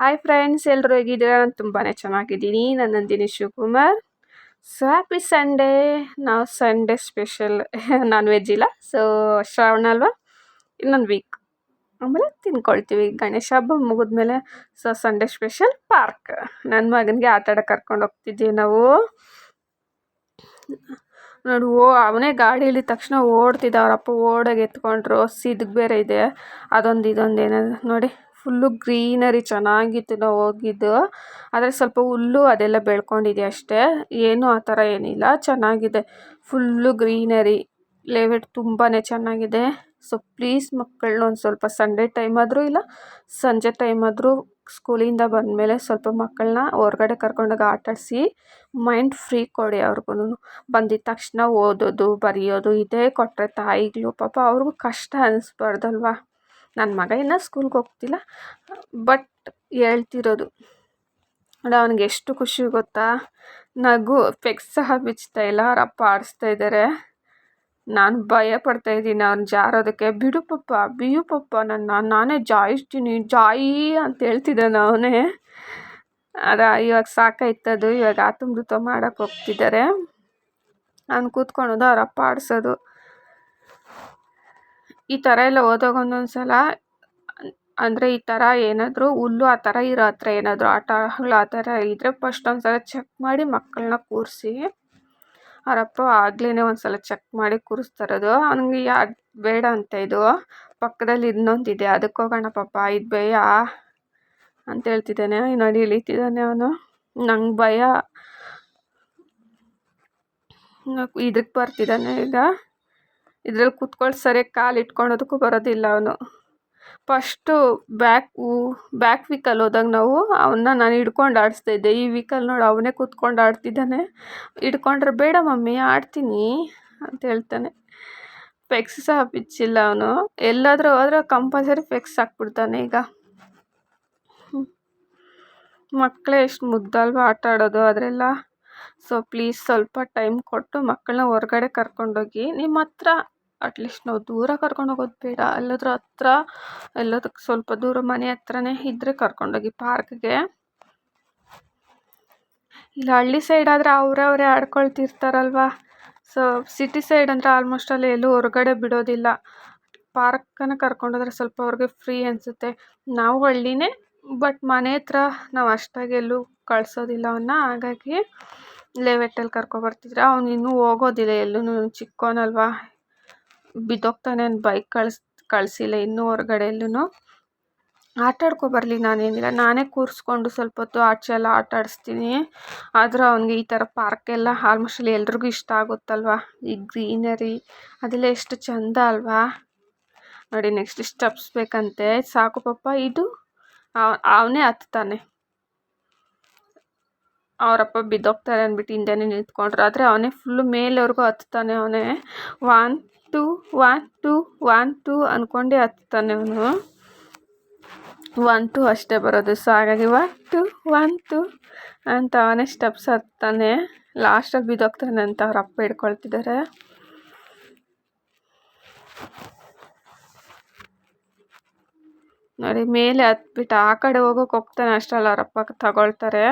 Hi friends ಎಲ್ಲರೂ ಹೇಗಿದ್ದೀರಾ? ನಾನು ತುಂಬಾ ಚೆನ್ನಾಗಿದ್ದೀನಿ. ನಾನು Nandini Shivakumar. So happy Sunday ನಾವು ಸಂಡೇ ಸ್ಪೆಷಲ್ ನಾನ್ ವೆಜ್ ಇಲ್ಲ. ಸೊ ಶ್ರಾವಣ ಅಲ್ವಾ? ಇನ್ನೊಂದು ವೀಕ್ ಆಮೇಲೆ ತಿನ್ಕೊಳ್ತೀವಿ. ಗಣೇಶ ಹಬ್ಬ ಮುಗಿದ್ಮೇಲೆ. ಸೊ ಸಂಡೇ ಸ್ಪೆಷಲ್ ಪಾರ್ಕ್ ನನ್ನ ಮಗನಿಗೆ ಆಟ ಆಡಕ್ಕೆ ಕರ್ಕೊಂಡು ಹೋಗ್ತಿದ್ದೀವಿ ನಾವು. ನೋಡು, ಓ, ಅವನೇ ಗಾಡಿ ಇಳಿದ ತಕ್ಷಣ ಓಡ್ತಿದ್ದ. ಅವರಪ್ಪ ಓಡೋಗಿ ಎತ್ಕೊಂಡ್ರು. ಸಿದ್ಗ್ ಬೇರೆ ಇದೆ. ಅದೊಂದು ಇದೊಂದು ಏನಾದ್ರು ನೋಡಿ ಫುಲ್ಲು ಗ್ರೀನರಿ ಚೆನ್ನಾಗಿತ್ತು ನಾವು ಹೋಗಿದ್ದು. ಆದರೆ ಸ್ವಲ್ಪ ಹುಲ್ಲು ಅದೆಲ್ಲ ಬೆಳ್ಕೊಂಡಿದೆ ಅಷ್ಟೇ. ಏನು ಆ ಥರ ಏನಿಲ್ಲ. ಚೆನ್ನಾಗಿದೆ. Full greenery. ಲೇಔಟ್ ತುಂಬಾ ಚೆನ್ನಾಗಿದೆ. ಸೊ ಪ್ಲೀಸ್ ಮಕ್ಕಳನ್ನ ಒಂದು ಸ್ವಲ್ಪ ಸಂಡೇ ಟೈಮ್ ಆದರೂ ಇಲ್ಲ, ಸಂಜೆ ಟೈಮ್ ಆದರೂ ಸ್ಕೂಲಿಂದ ಬಂದಮೇಲೆ ಸ್ವಲ್ಪ ಮಕ್ಕಳನ್ನ ಹೊರ್ಗಡೆ ಕರ್ಕೊಂಡೋಗಿ ಆಟಾಡಿಸಿ, ಮೈಂಡ್ ಫ್ರೀ ಕೊಡಿ ಅವ್ರಿಗೂ ಬಂದಿದ್ದ ತಕ್ಷಣ ಓದೋದು, ಬರೆಯೋದು, ಇದೇ ಕೊಟ್ಟರೆ ತಾಯಿಗಳು ಪಾಪ ಅವ್ರಿಗೂ ಕಷ್ಟ ಅನ್ನಿಸ್ಬಾರ್ದಲ್ವಾ ನನ್ನ ಮಗ ಇನ್ನೂ ಸ್ಕೂಲ್ಗೆ ಹೋಗ್ತಿಲ್ಲ. ಬಟ್ ಹೇಳ್ತಿರೋದು ನೋಡಿ ಅವನಿಗೆ ಎಷ್ಟು ಖುಷಿ ಗೊತ್ತಾ? ನಗು ಫೆಕ್ಸ್ ಸಹ ಬಿಚ್ತಾ ಇಲ್ಲ ಅವ್ರ ಅಪ್ಪ ಆಡಿಸ್ತಾ ಇದ್ದಾರೆ ನಾನು ಭಯ ಪಡ್ತಾ ಇದ್ದೀನಿ, ಅವ್ನು ಜಾರೋದಕ್ಕೆ. ಬಿಡು ಪಪ್ಪ ಬಿಯು ಪಪ್ಪ ನನ್ನ, ನಾನೇ ಜಾಯಿಸ್ತೀನಿ, ಜಾಯಿ ಅಂತ ಹೇಳ್ತಿದ್ದಾನೆ ಅವನೇ. ಅದ, ಇವಾಗ ಸಾಕಾಯ್ತದು ಇವಾಗ ಆತುಮೃತ ಮಾಡೋಕ್ಕೆ ಹೋಗ್ತಿದ್ದಾರೆ. ಅವ್ನು ಕೂತ್ಕೊಳೋದು ಅವ್ರ ಅಪ್ಪ ಆಡಿಸೋದು. ಈ ಥರ ಎಲ್ಲ ಹೋದಾಗ ಒಂದೊಂದು ಸಲ ಅಂದರೆ ಈ ಥರ ಏನಾದರೂ ಹುಲ್ಲು ಆ ಥರ ಇರೋ ಹತ್ರ ಏನಾದರೂ ಆಟಗಳು ಆ ಥರ ಇದ್ದರೆ ಫಸ್ಟ್ ಒಂದು ಸಲ ಚೆಕ್ ಮಾಡಿ ಮಕ್ಕಳನ್ನ ಕೂರಿಸಿ ಅವರಪ್ಪ ಆಗ್ಲೇ ಒಂದು ಸಲ ಚೆಕ್ ಮಾಡಿ ಕೂರಿಸ್ತಾರದು ಅವ್ನಿಗೆ ಬೇಡ ಅಂತ ಇದು. ಪಕ್ಕದಲ್ಲಿ ಇನ್ನೊಂದಿದೆ ಅದಕ್ಕೆ ಹೋಗೋಣ ಪಾಪ, ಇದು ಭಯ ಅಂತ ಹೇಳ್ತಿದ್ದಾನೆ. ನೋಡಿ ಇಳಿತಿದ್ದಾನೆ ಅವನು. ನಂಗೆ ಭಯ. ಇದಕ್ಕೆ ಬರ್ತಿದ್ದಾನೆ ಈಗ. ಇದ್ರಲ್ಲಿ ಕೂತ್ಕೊಂಡು ಸರಿಯಾಗಿ ಕಾಲು ಇಟ್ಕೊಳೋದಕ್ಕೂ ಬರೋದಿಲ್ಲ ಅವನು. ಫಸ್ಟು ಬ್ಯಾಕ್ ಬ್ಯಾಕ್ ವೀಕಲ್ಲಿ ಹೋದಾಗ ನಾವು ಅವನ್ನ ನಾನು ಹಿಡ್ಕೊಂಡು ಆಡಿಸ್ತಾ ಇದ್ದೆ. ಈ ವೀಕಲ್ಲಿ ನೋಡು ಅವನೇ ಕೂತ್ಕೊಂಡು ಆಡ್ತಿದ್ದಾನೆ. ಹಿಡ್ಕೊಂಡ್ರೆ, ಬೇಡ ಮಮ್ಮಿ, ಆಡ್ತೀನಿ ಅಂತ ಹೇಳ್ತಾನೆ. ಫೆಕ್ಸ್ ಸಹ ಬಿಚ್ಚಿಲ್ಲ ಅವನು. ಎಲ್ಲಾದರೂ ಹೋದ್ರೆ ಕಂಪಲ್ಸರಿ ಫೆಕ್ಸ್ ಹಾಕ್ಬಿಡ್ತಾನೆ ಈಗ. ಮಕ್ಕಳೇ ಎಷ್ಟು ಮುದ್ದಲ್ವ ಆಟ ಆಡೋದು ಅದರೆಲ್ಲ. ಸೊ ಪ್ಲೀಸ್ ಸ್ವಲ್ಪ ಟೈಮ್ ಕೊಟ್ಟು ಮಕ್ಕಳನ್ನ ಹೊರ್ಗಡೆ ಕರ್ಕೊಂಡೋಗಿ. ನಿಮ್ಮ ಹತ್ರ ಅಟ್ಲೀಸ್ಟ್ ನಾವು ದೂರ ಕರ್ಕೊಂಡು ಹೋಗೋದು ಬೇಡ. ಎಲ್ಲಾದರೂ ಹತ್ರ ಎಲ್ಲದಕ್ಕೆ ಸ್ವಲ್ಪ ದೂರ ಮನೆ ಹತ್ರನೇ ಇದ್ದರೆ ಕರ್ಕೊಂಡೋಗಿ ಪಾರ್ಕ್ಗೆ ಇಲ್ಲ, ಹಳ್ಳಿ ಸೈಡ್ ಆದರೆ ಅವರೇ ಅವರೇ ಆಡ್ಕೊಳ್ತಿರ್ತಾರಲ್ವ? ಸೊ ಸಿಟಿ ಸೈಡ್ ಅಂದರೆ ಆಲ್ಮೋಸ್ಟ್ ಅಲ್ಲಿ ಎಲ್ಲೂ ಹೊರಗಡೆ ಬಿಡೋದಿಲ್ಲ. ಪಾರ್ಕನ್ನು ಕರ್ಕೊಂಡೋದ್ರೆ ಸ್ವಲ್ಪ ಅವ್ರಿಗೆ ಫ್ರೀ ಅನಿಸುತ್ತೆ. ನಾವು ಹಳ್ಳಿನೇ ಬಟ್ ಮನೆ ಹತ್ರ ನಾವು ಅಷ್ಟಾಗಿ ಎಲ್ಲೂ ಕಳಿಸೋದಿಲ್ಲ ಅವನ್ನ ಹಾಗಾಗಿ ಲೇವೆಟ್ಟಲ್ಲಿ ಕರ್ಕೊಬರ್ತಿದ್ರೆ ಅವ್ನು ಇನ್ನೂ ಹೋಗೋದಿಲ್ಲ ಎಲ್ಲೂ ಚಿಕ್ಕವನಲ್ವಾ ಬಿದ್ದೋಗ್ತಾನೆ ಅಂತ ಬೈಕ್ ಕಳ್ಸಿ, ಕಳಿಸಿಲ್ಲ ಇನ್ನೂ ಹೊರಗಡೆಲ್ಲೂ ಆಟಾಡ್ಕೊ ಬರಲಿ ನಾನು ಬರಲಿ ನಾನೇನಿಲ್ಲ. ನಾನೇ ಕೂರಿಸ್ಕೊಂಡು ಸ್ವಲ್ಪ ಹೊತ್ತು ಆಚೆ ಎಲ್ಲ ಆಟ ಆಡಿಸ್ತೀನಿ. ಆದರೂ ಅವ್ನಿಗೆ ಈ ಥರ ಪಾರ್ಕೆಲ್ಲ ಆಲ್ಮೋಸ್ಟಲ್ಲಿ ಎಲ್ರಿಗೂ ಇಷ್ಟ ಆಗುತ್ತಲ್ವ? ಈ ಗ್ರೀನರಿ ಅದೆಲ್ಲ ಎಷ್ಟು ಚಂದ ಅಲ್ವಾ? ನೋಡಿ ನೆಕ್ಸ್ಟ್ ಸ್ಟೆಪ್ಸ್ ಬೇಕಂತೆ. ಸಾಕು ಪಾಪ ಇದು ಅವನೇ ಹತ್ತಾನೆ. ಅವರಪ್ಪ ಬಿದ್ದೋಗ್ತಾರೆ ಅಂದ್ಬಿಟ್ಟು ಹಿಂದೆನೇ ನಿಂತ್ಕೊಂಡ್ರು. ಆದರೆ ಅವನೇ ಫುಲ್ಲು ಮೇಲೆವರೆಗೂ ಹತ್ತಾನೆ ಅವನೇ. One two one two one two ಅಂದ್ಕೊಂಡೆ ಹತ್ತಾನೆ ಅವನು. ಒನ್ ಟು ಅಷ್ಟೇ ಬರೋದು. ಸೊ ಹಾಗಾಗಿ ಒನ್ ಟು ಒನ್ ಟು ಅಂತ ಅವನೇ ಸ್ಟೆಪ್ಸ್ ಹತ್ತಾನೆ ಲಾಸ್ಟಲ್ಲಿ ಬಿದ್ದೋಗ್ತಾನೆ ಅಂತ ಅವ್ರ ಅಪ್ಪ ಹಿಡ್ಕೊಳ್ತಿದ್ದಾರೆ. ನೋಡಿ, ಮೇಲೆ ಹತ್ಬಿಟ್ಟು ಆ ಕಡೆ ಹೋಗೋಕೆ ಹೋಗ್ತಾನೆ ಅಷ್ಟರಲ್ಲಿ ಅವರಪ್ಪ ತಗೊಳ್ತಾರೆ.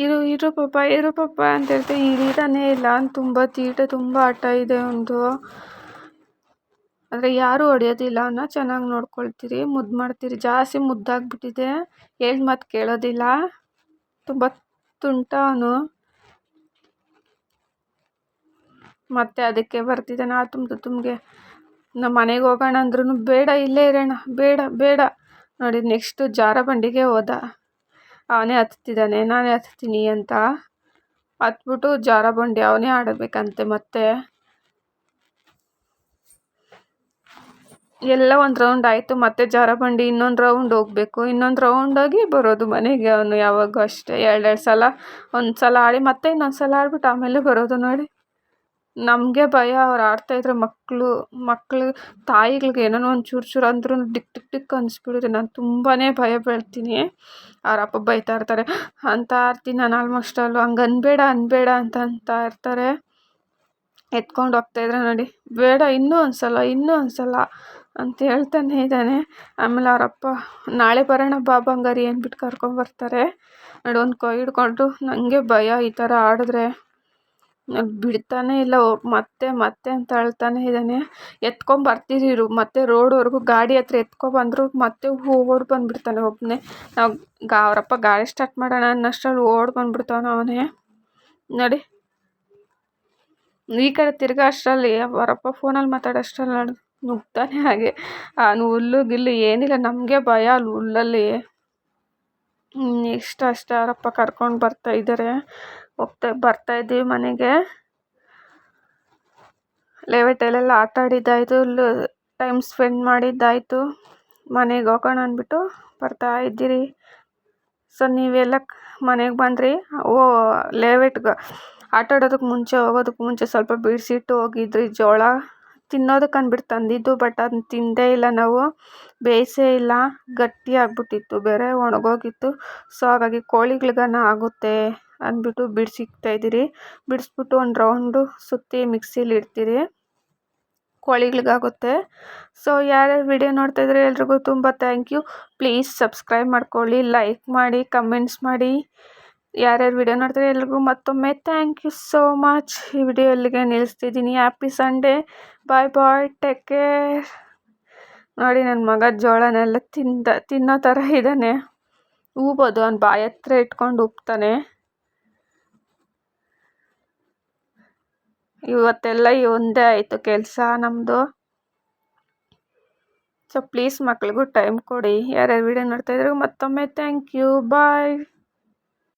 ಇರು ಇರು ಪಾಪ ಇರು ಪಾಪ ಅಂತ ಹೇಳ್ತೀನಿ ಇಳಿತಾನೆ ಇಲ್ಲ ತುಂಬ ತೀಟ, ತುಂಬ ಆಟ ಇದೆ ಒಂದು. ಆದರೆ ಯಾರೂ ಹೊಡೆಯೋದಿಲ್ಲ ಅವನ್ನ ಚೆನ್ನಾಗಿ ನೋಡ್ಕೊಳ್ತೀರಿ ಮುದ್ದು ಮಾಡ್ತೀರಿ. ಜಾಸ್ತಿ ಮುದ್ದಾಗ್ಬಿಟ್ಟಿದೆ. ಹೇಳಿ ಮಾತು ಕೇಳೋದಿಲ್ಲ. ತುಂಬ ತುಂಟ ಅವನು. ಮತ್ತೆ ಅದಕ್ಕೆ ಬರ್ತಿದ್ದೆ ನಾ ತುಂಬ ತುಂಬಿಗೆ. ನಮ್ಮ ಮನೆಗೆ ಹೋಗೋಣ ಅಂದ್ರೂ ಬೇಡ, ಇಲ್ಲೇ ಇರೋಣ. ಬೇಡ ಬೇಡ. ನೋಡಿ ನೆಕ್ಸ್ಟು ಜಾರ ಬಂಡಿಗೆ ಹೋದ. ಅವನೇ ಹತ್ತಿದ್ದಾನೆ, ನಾನೇ ಹತ್ತೀನಿ ಅಂತ ಹತ್ಬಿಟ್ಟು ಜಾರ ಬಂಡಿ ಅವನೇ ಆಡಬೇಕಂತೆ ಮತ್ತೆ. ಎಲ್ಲ ಒಂದು ರೌಂಡ್ ಆಯಿತು, ಮತ್ತೆ ಜಾರ ಬಂಡಿ ಇನ್ನೊಂದು ರೌಂಡ್ ಹೋಗಬೇಕು. ಇನ್ನೊಂದು ರೌಂಡ್ ಬರೋದು ಮನೆಗೆ ಅವನು ಯಾವಾಗೂ ಅಷ್ಟೇ. ಎರಡೆರಡು ಸಲ ಒಂದು ಸಲ ಆಡಿ ಮತ್ತೆ ಇನ್ನೊಂದು ಸಲ ಆಡಿಬಿಟ್ಟು ಆಮೇಲೆ ಬರೋದು ನೋಡಿ. ನಮಗೆ ಭಯ, ಅವ್ರು ಆಡ್ತಾಯಿದ್ರೆ ಮಕ್ಕಳು ಮಕ್ಕಳು ತಾಯಿಗಳಿಗೆ ಏನೇನೋ ಒಂದು ಚೂರು ಚೂರು ಅಂದ್ರೂ ಡಿಕ್ ಡಿಕ್ ಡಿಕ್ ಅನಿಸ್ಬಿಡುತ್ತೆ. ನಾನು ತುಂಬಾ ಭಯ ಬೀಳ್ತೀನಿ. ಅವ್ರ ಅಪ್ಪ ಬೈತಾ ಇರ್ತಾರೆ, ಅಂತ ಆಡ್ತೀನಿ ನಾನು ಆಲ್ಮೋಸ್ಟ್ ಆಲ್ ಹಂಗೆ ಅನ್ಬೇಡ ಅನ್ಬೇಡ ಅಂತ ಅಂತ ಇರ್ತಾರೆ. ಎತ್ಕೊಂಡು ಹೋಗ್ತಾಯಿದ್ರೆ ನೋಡಿ, ಬೇಡ, ಇನ್ನೂ ಒಂದು ಸಲ ಇನ್ನೂ ಒಂದು ಅಂತ ಹೇಳ್ತಾನೆ ಇದ್ದಾನೆ. ಆಮೇಲೆ ಅವರಪ್ಪ ನಾಳೆ ಬರೋಣ ಬಾ ಬಂಗಾರಿ ಅಂದ್ಬಿಟ್ಟು ಕರ್ಕೊಂಬರ್ತಾರೆ ನೋಡಿ ಒಂದು ಕೈ ಹಿಡ್ಕೊಂಡು ನನಗೆ ಭಯ ಈ ಥರ ಆಡಿದ್ರೆ. ಬಿಡ್ತಾನೆ ಇಲ್ಲ ಮತ್ತೆ ಮತ್ತೆ ಅಂತ ಅಳ್ತಾನೆ ಇದ್ದಾನೆ ಮತ್ತೆ ರೋಡ್ವರೆಗೂ ಗಾಡಿ ಹತ್ರ ಎತ್ಕೊಬಂದರು ಮತ್ತೆ ಓಡಿ ಬಂದುಬಿಡ್ತಾನೆ ಒಬ್ಬನೇ ನಾವು ಗಾ, ಅವರಪ್ಪ ಗಾಡಿ ಸ್ಟಾರ್ಟ್ ಮಾಡೋಣ ಅನ್ನೋಷ್ಟ್ರಲ್ಲಿ ಓಡಿ ಬಂದ್ಬಿಡ್ತಾನೆ ಅವನೇ. ನೋಡಿ. ಈ ಕಡೆ ತಿರ್ಗಾ ಅಷ್ಟರಲ್ಲಿ, ಅವರಪ್ಪ ಫೋನಲ್ಲಿ ಮಾತಾಡೋ ಅಷ್ಟರಲ್ಲಿ ನೋಡಿ ನುಗ್ತಾನೆ ಹಾಗೆ. ಹುಲ್ಲು ಗಿಲ್ಲು ಏನಿಲ್ಲ, ನಮಗೆ ಭಯ ಅಲ್ಲಿ ಹುಲ್ಲಲ್ಲಿ. ನೆಕ್ಸ್ಟ್ ಅಷ್ಟೇ ಅವರಪ್ಪ ಕರ್ಕೊಂಡು ಬರ್ತಾ ಇದ್ದಾರೆ ಹೋಗ್ತಾ ಬರ್ತಾ ಇದ್ದೀವಿ ಮನೆಗೆ. ಲೇಔಟಲ್ಲೆಲ್ಲ ಆಟ ಆಡಿದ್ದಾಯಿತು ಟೈಮ್ ಸ್ಪೆಂಡ್ ಮಾಡಿದ್ದಾಯಿತು. ಮನೆಗೆ ಹೋಗೋಣ ಅಂದ್ಬಿಟ್ಟು ಬರ್ತಾ ಇದ್ದೀರಿ. ಸೊ ನೀವೆಲ್ಲ ಮನೆಗೆ ಬಂದ್ರಿ. ಓ ಲೇವೆಟ್ಗೆ ಆಟ ಆಡೋದಕ್ಕೆ ಮುಂಚೆ, ಹೋಗೋದಕ್ಕೆ ಮುಂಚೆ ಸ್ವಲ್ಪ ಬಿಡಿಸಿಟ್ಟು ಹೋಗಿದ್ರಿ. ಜೋಳ ತಿನ್ನೋದಕ್ಕೆ ಅಂದ್ಬಿಟ್ಟು ತಂದಿದ್ದು ಬಟ್ ಅದನ್ನ ತಿಂದೇ ಇಲ್ಲ ನಾವು. ಬೇಯಿಸೇ ಇಲ್ಲ. ಗಟ್ಟಿ ಆಗಿಬಿಟ್ಟಿತ್ತು. ಬೇರೆ ಒಣಗೋಗಿತ್ತು. ಸೊ ಹಾಗಾಗಿ ಕೋಳಿಗಳಿಗನ ಆಗುತ್ತೆ. ಅಂದ್ಬಿಟ್ಟು ಬಿಡಿಸಿಕ್ತಾ ಇದ್ದೀರಿ. ಬಿಡಿಸ್ಬಿಟ್ಟು ಒಂದು ರೌಂಡು ಸುತ್ತಿ ಮಿಕ್ಸಿಲಿ ಇಡ್ತೀರಿ. ಕೋಳಿಗಳಿಗಾಗುತ್ತೆ. ಸೊ ಯಾರ್ಯಾರು ವಿಡಿಯೋ ನೋಡ್ತಾ ಇದ್ರೆ ಎಲ್ರಿಗೂ ತುಂಬ ಥ್ಯಾಂಕ್ ಯು ಪ್ಲೀಸ್ ಸಬ್ಸ್ಕ್ರೈಬ್ ಮಾಡ್ಕೊಳ್ಳಿ ಲೈಕ್ ಮಾಡಿ ಕಮೆಂಟ್ಸ್ ಮಾಡಿ. ಯಾರ್ಯಾರು ವಿಡಿಯೋ ನೋಡ್ತಾರೆ ಎಲ್ರಿಗೂ ಮತ್ತೊಮ್ಮೆ ಥ್ಯಾಂಕ್ ಯು ಸೋ ಮಚ್ ಈ ವಿಡಿಯೋ ಅಲ್ಲಿಗೆ ನಿಲ್ಲಿಸ್ತಿದ್ದೀನಿ. Happy Sunday bye bye take care ನೋಡಿ ನನ್ನ ಮಗ ಜೋಳನೆಲ್ಲ ತಿಂದ, ತಿನ್ನೋ ಥರ ಇದ್ದಾನೆ. ಊಬೋದು ಅವ್ನು ಬಾಯತ್ರ ಇಟ್ಕೊಂಡು ಉಪ್ತಾನೆ. ಇವತ್ತೆಲ್ಲ ಒಂದೇ ಆಯಿತು ಕೆಲಸ ನಮ್ಮದು ಸೊ ಪ್ಲೀಸ್ ಮಕ್ಳಿಗೂ ಟೈಮ್ ಕೊಡಿ. ಯಾರ್ಯಾರು ವಿಡಿಯೋ ನೋಡ್ತಾಯಿದ್ರು ಮತ್ತೊಮ್ಮೆ ಥ್ಯಾಂಕ್ ಯು ಬಾಯ್